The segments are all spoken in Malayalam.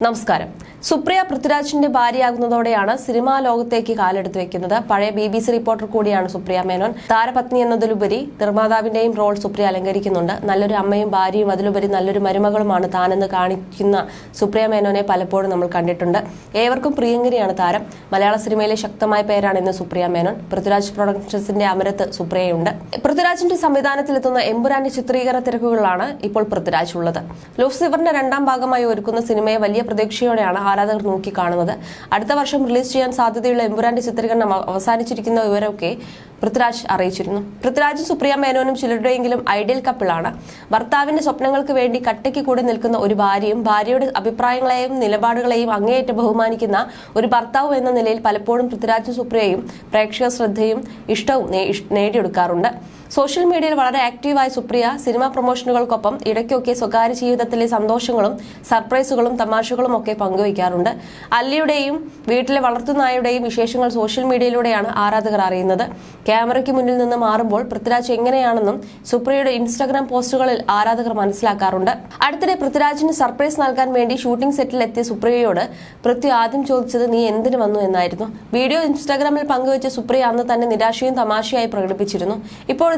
നമസ്കാരം. സുപ്രിയ പൃഥ്വിരാജിന്റെ ഭാര്യയാകുന്നതോടെയാണ് സിനിമാ ലോകത്തേക്ക് കാലെടുത്ത് വെക്കുന്നത്. പഴയ ബി ബി സി റിപ്പോർട്ടർ കൂടിയാണ് സുപ്രിയ മേനോൻ. താരപത്നി എന്നതിലുപരി നിർമ്മാതാവിന്റെയും റോൾ സുപ്രിയ അലങ്കരിക്കുന്നുണ്ട്. നല്ലൊരു അമ്മയും ഭാര്യയും അതിലുപരി നല്ലൊരു മരുമകളുമാണ് താനെന്ന് കാണിക്കുന്ന സുപ്രിയ മേനോനെ പലപ്പോഴും നമ്മൾ കണ്ടിട്ടുണ്ട്. ഏവർക്കും പ്രിയങ്കരിയാണ് താരം. മലയാള സിനിമയിലെ ശക്തമായ പേരാണ് ഇന്ന് സുപ്രിയ മേനോൻ. പൃഥ്വിരാജ് പ്രൊഡക്ഷൻസിന്റെ അമരത്ത് സുപ്രിയയുണ്ട്. പൃഥ്വിരാജിന്റെ സംവിധാനത്തിലെത്തുന്ന എമ്പുരാന്റെ ചിത്രീകരണ തിരക്കുകളാണ് ഇപ്പോൾ പൃഥ്വിരാജ് ഉള്ളത്. ലൂസിഫറിന്റെ രണ്ടാം ഭാഗമായി ഒരുക്കുന്ന സിനിമയെ വലിയ പ്രതീക്ഷയോടെയാണ് ആരാധകർ നോക്കിക്കാണുന്നത്. അടുത്ത വർഷം റിലീസ് ചെയ്യാൻ സാധ്യതയുള്ള എമ്പുരാന്റെ ചിത്രീകരണം അവ- അവസാനിച്ചിരിക്കുന്ന വിവരമൊക്കെ പൃഥ്വിരാജ് അറിയിച്ചിരുന്നു. പൃഥ്വിരാജും സുപ്രിയ മേനോനും ചിലരുടെയെങ്കിലും ഐഡിയൽ കപ്പിളാണ്. ഭർത്താവിന്റെ സ്വപ്നങ്ങൾക്ക് വേണ്ടി കട്ടയ്ക്ക് കൂടെ നിൽക്കുന്ന ഒരു ഭാര്യയും ഭാര്യയുടെ അഭിപ്രായങ്ങളെയും നിലപാടുകളെയും അങ്ങേയറ്റം ബഹുമാനിക്കുന്ന ഒരു ഭർത്താവ് എന്ന നിലയിൽ പലപ്പോഴും പൃഥ്വിരാജും സുപ്രിയയും പ്രേക്ഷക ശ്രദ്ധയും ഇഷ്ടവും നേടിയെടുക്കാറുണ്ട്. സോഷ്യൽ മീഡിയയിൽ വളരെ ആക്റ്റീവായ സുപ്രിയ സിനിമാ പ്രൊമോഷനുകൾക്കൊപ്പം ഇടയ്ക്കൊക്കെ സ്വകാര്യ ജീവിതത്തിലെ സന്തോഷങ്ങളും സർപ്രൈസുകളും തമാശകളും ഒക്കെ പങ്കുവയ്ക്കാറുണ്ട്. അല്ലിയുടെയും വീട്ടിലെ വളർത്തുനായുടെയും വിശേഷങ്ങൾ സോഷ്യൽ മീഡിയയിലൂടെയാണ് ആരാധകർ അറിയുന്നത്. ക്യാമറയ്ക്ക് മുന്നിൽ നിന്ന് മാറുമ്പോൾ പൃഥ്വിരാജ് എങ്ങനെയാണെന്നും സുപ്രിയയുടെ ഇൻസ്റ്റാഗ്രാം പോസ്റ്റുകളിൽ ആരാധകർ മനസ്സിലാക്കാറുണ്ട്. അടുത്തിടെ പൃഥ്വിരാജിന് സർപ്രൈസ് നൽകാൻ വേണ്ടി ഷൂട്ടിംഗ് സെറ്റിൽ എത്തിയ സുപ്രിയയോട് പൃഥ്വി ആദ്യം ചോദിച്ചത് നീ എന്തിനു വന്നു? എന്നായിരുന്നു. വീഡിയോ ഇൻസ്റ്റാഗ്രാമിൽ പങ്കുവച്ച സുപ്രിയ അന്ന് തന്നെ നിരാശയും തമാശയായി പ്രകടിപ്പിച്ചിരുന്നു.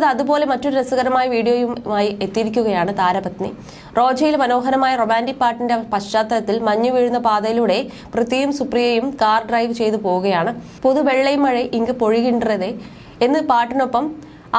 ഇപ്പോഴിത് അതുപോലെ മറ്റൊരു രസകരമായ വീഡിയോയുമായി എത്തിയിരിക്കുകയാണ് താരപത്നി. റോജയിൽ മനോഹരമായ റൊമാന്റിക് പാട്ടിന്റെ പശ്ചാത്തലത്തിൽ മഞ്ഞു വീഴുന്ന പാതയിലൂടെ പൃഥ്വിയും സുപ്രിയയും കാർ ഡ്രൈവ് ചെയ്തു പോവുകയാണ്. പൊതു വെള്ളയും മഴ ഇങ്ക് പൊഴികിன்றതേ എന്ന് പാട്ടിനൊപ്പം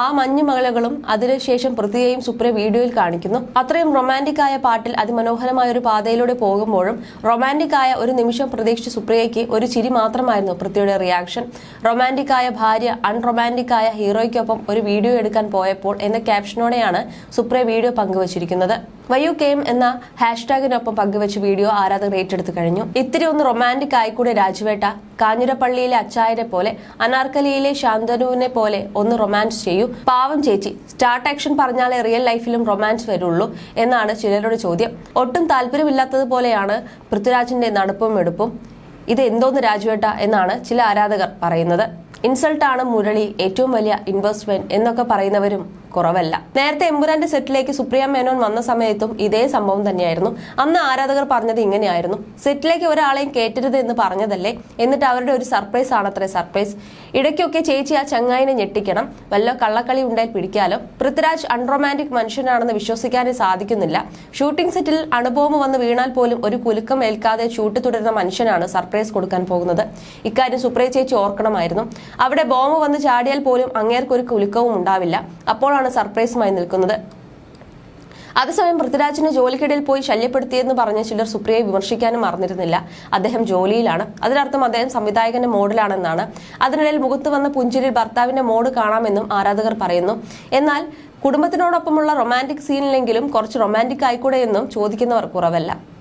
ആ മഞ്ഞു മകളകളും അതിനുശേഷം പൃഥ്വിയെയും സുപ്ര വീഡിയോയിൽ കാണിക്കുന്നു. അത്രയും റൊമാന്റിക് ആയ പാട്ടിൽ അതിമനോഹരമായ ഒരു പാതയിലൂടെ പോകുമ്പോഴും റൊമാന്റിക് ആയ ഒരു നിമിഷം പ്രതീക്ഷിച്ച സുപ്രിയയ്ക്ക് ഒരു ചിരി മാത്രമായിരുന്നു പൃഥ്വിയുടെ റിയാക്ഷൻ റൊമാന്റിക് ആയ ഭാര്യ അൺറൊമാന്റിക് ആയ ഹീറോയ്ക്കൊപ്പം ഒരു വീഡിയോ എടുക്കാൻ പോയപ്പോൾ എന്ന ക്യാപ്ഷനോടെയാണ് സുപ്രിയ വീഡിയോ പങ്കുവച്ചിരിക്കുന്നത്. വയു കെയിം എന്ന ഹാഷ്ടാഗിനൊപ്പം പങ്കുവച്ച വീഡിയോ ആരാധകർ ഏറ്റെടുത്തു കഴിഞ്ഞു. ഇത്തിരി ഒന്ന് റൊമാന്റിക് ആയിക്കൂടെ രാജുവേട്ട കാഞ്ഞിരപ്പള്ളിയിലെ അച്ചായരെ പോലെ അനാർക്കലിയിലെ ശാന്തനുവിനെ പോലെ ഒന്ന് റൊമാൻസ് ചെയ്യൂ. പാവം ചേച്ചി സ്റ്റാർട്ട് ആക്ഷൻ പറഞ്ഞാലേ റിയൽ ലൈഫിലും റൊമാൻസ് വരുള്ളൂ എന്നാണ് ചിലരുടെ ചോദ്യം. ഒട്ടും താല്പര്യമില്ലാത്തതുപോലെയാണ് പൃഥ്വിരാജിന്റെ നടപ്പും എടുപ്പും. ഇത് എന്തോന്ന് രാജുവേട്ട എന്നാണ് ചില ആരാധകർ പറയുന്നത്. ഇൻസൾട്ടാണ് മുരളി ഏറ്റവും വലിയ ഇൻവെസ്റ്റ്മെന്റ് എന്നൊക്കെ പറയുന്നവരും കുറവല്ല. നേരത്തെ എമ്പുരാന്റെ സെറ്റിലേക്ക് സുപ്രിയ മേനോൻ വന്ന സമയത്തും ഇതേ സംഭവം തന്നെയായിരുന്നു. അന്ന് ആരാധകർ പറഞ്ഞത് ഇങ്ങനെയായിരുന്നു. സെറ്റിലേക്ക് ഒരാളെയും കേറ്റരുത് എന്ന് പറഞ്ഞതല്ലേ? എന്നിട്ട് അവരുടെ ഒരു സർപ്രൈസ് ആണത്രേ സർപ്രൈസ് ഇടയ്ക്കൊക്കെ ചേച്ചി ആ ചങ്ങായിനെ ഞെട്ടിക്കണം. വല്ല കള്ളക്കളി ഉണ്ടായി പിടിക്കാലോ? പൃഥ്വിരാജ് അൺറൊമാന്റിക് മനുഷ്യനാണെന്ന് വിശ്വസിക്കാനേ സാധിക്കുന്നില്ല. ഷൂട്ടിംഗ് സെറ്റിൽ അണുബോംബ് വന്ന് വീണാൽ പോലും ഒരു കുലുക്കം ഏൽക്കാതെ ഷൂട്ട് തുടരുന്ന മനുഷ്യനാണ് സർപ്രൈസ് കൊടുക്കാൻ പോകുന്നത്. ഇക്കാര്യം സുപ്രിയ ചേച്ചി ഓർക്കണമായിരുന്നു. അവിടെ ബോംബ് വന്ന് ചാടിയാൽ പോലും അങ്ങേർക്കൊരു കുലുക്കവും ഉണ്ടാവില്ല. അപ്പോഴാണ് സർപ്രൈസുമായി നിൽക്കുന്നത്. അതേസമയം പൃഥ്വിരാജിനെ ജോലിക്കിടയിൽ പോയി ശല്യപ്പെടുത്തിയെന്ന് പറഞ്ഞ ചിലർ സുപ്രിയയെ വിമർശിക്കാനും മറന്നിരുന്നില്ല. അദ്ദേഹം ജോലിയിലാണ്. അതിനർത്ഥം അദ്ദേഹം സംവിധായകന്റെ മോഡിലാണെന്നാണ്. അതിനിടയിൽ മുഖത്ത് വന്ന പുഞ്ചിരിൽ ഭർത്താവിന്റെ മോഡ് കാണാമെന്നും ആരാധകർ പറയുന്നു. എന്നാൽ കുടുംബത്തിനോടൊപ്പമുള്ള റൊമാന്റിക് സീനിലെങ്കിലും കുറച്ച് റൊമാന്റിക് ആയിക്കൂടെ എന്നും ചോദിക്കുന്നവർ കുറവല്ല.